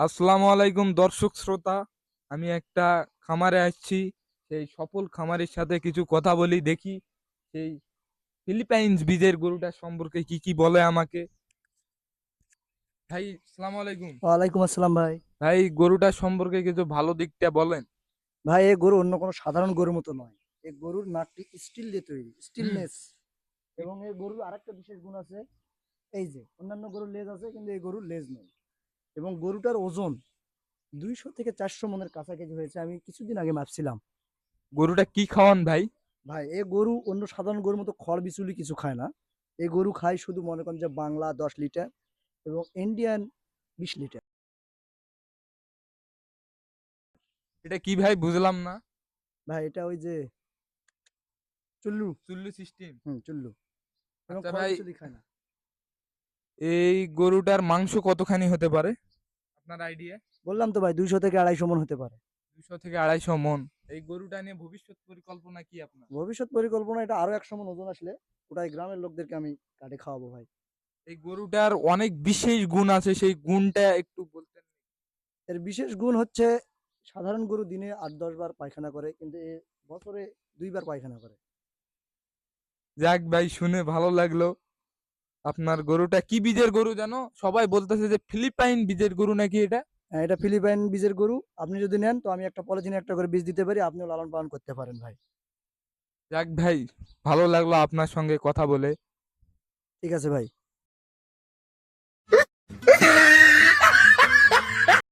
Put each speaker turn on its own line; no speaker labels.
আসসালামু আলাইকুম দর্শক শ্রোতা। আমি একটা খামারে আসছি। সেই সফল খামারের সাথে কিছু কথা বলি দেখি সেই ফিলিপাইন্স বীজের গরুটা সম্পর্কে কি কি বলে আমাকে। ভাই আসসালামু আলাইকুম।
ওয়ালাইকুম আসসালাম ভাই।
ভাই গরুটা সম্পর্কে কিছু ভালো দিকটা বলেন।
ভাই এই গরু অন্য কোনো সাধারণ গরুর মতো নয়। এই গরুর নাকটি স্টিল দিয়ে তৈরি স্টিলনেস। এবং এই গরুর আরেকটা বিশেষ গুণ আছে এই যে অন্যান্য গরুর লেজ আছে কিন্তু এই গরুর লেজ নেই। এবং গরুটার ওজন দুইশো থেকে চারশো মনের কাছাকাছি হয়েছে আমি কিছুদিন আগে মাপছিলাম
গরুটা কি খাওয়ান ভাই?
ভাই এ গরু অন্য সাধারণ গরুর মতো খড় বিচুলি কিছু খায় না। এই গরু খায় শুধু মনে করেন যে বাংলা দশ লিটার এবং ইন্ডিয়ান বিশ লিটার।
এটা কি ভাই? বুঝলাম না।
ভাই এটা ওই যে চুল্লু।
চুল্লু সিস্টেম।
হুম চুল্লু। এবং
আচ্ছা
খড়
ভাই,
বিচুলি খায় না।
এই গরুটার মাংস কতখানি হতে পারে? আপনার আইডিয়া
বললাম তো ভাই দুইশো থেকে আড়াইশো মন হতে পারে।
দুশো থেকে আড়াইশো মন। এই গরুটা নিয়ে ভবিষ্যৎ পরিকল্পনা কি আপনার?
ভবিষ্যৎ পরিকল্পনা এটা আরও একশো মন ওজন আসলে ওটাই গ্রামের লোকদেরকে আমি কাটে খাওয়াবো ভাই।
এই গরুটার অনেক বিশেষ গুণ আছে সেই গুণটা একটু বলতেন।
এর বিশেষ গুণ হচ্ছে সাধারণ গরু দিনে আট দশ বার পায়খানা করে কিন্তু এ বছরে দুইবার পায়খানা করে।
যাক ভাই শুনে ভালো লাগল। আপনার গরুটা কি বীজের গরু জানো? সবাই বলতেছে যে ফিলিপাইন বীজের গরু নাকি এটা?
হ্যাঁ, এটা ফিলিপাইন বীজের গরু। আপনি যদি নেন তো আমি একটা পলিথিনে একটা করে বীজ দিতে পারি আপনিও লালন পালন করতে পারেন ভাই।
যাক ভাই ভালো লাগল আপনার সঙ্গে কথা বলে।
ঠিক আছে ভাই।